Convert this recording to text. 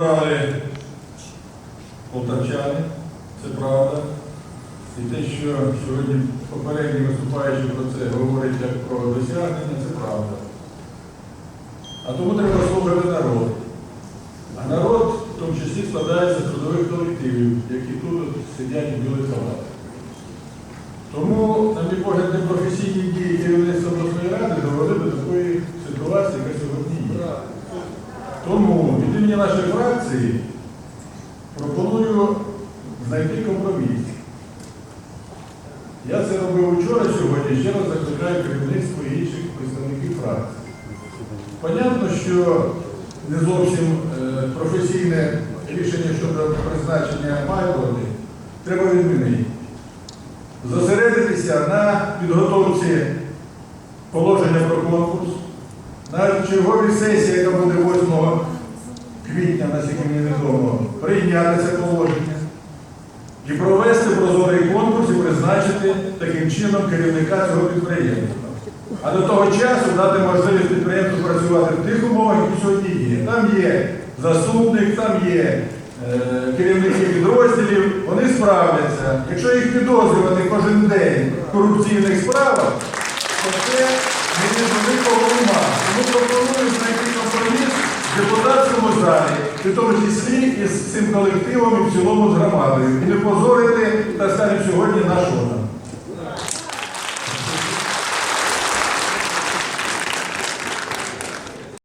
Брали полтавчани, це правда. І те, що сьогодні попередні виступаючі про це говорять як про досягнення, це правда. А тому треба слухати народ. А народ в тому числі складається з трудових колективів, які тут сидять у білих халатах. Тому, на мій погляд, Тому від імені нашої фракції пропоную знайти компроміс. Я це робив вчора сьогодні, ще раз закликаю керівництво інших представників фракції. Понятно, що не зовсім е, професійне рішення щодо призначення Майборони треба відмінити. Зосередитися на підготовці положення про конкурс, на черговій сесії, наскільки мені відомо, прийняти це положення і провести прозорий конкурс і призначити таким чином керівника цього підприємства. А до того часу дати можливість підприємству працювати в тих умовах, які сьогодні є. Там є заступник, там є е, керівники підрозділів, вони справляться. Якщо їх підозрювати кожен день в корупційних справах, то це не великого ума. Тому пропоную знайти компроміс в депутатському залі, в тому числі і з цим колективом і в цілому з громадою. І не позорити, так скажемо, сьогодні наш орган.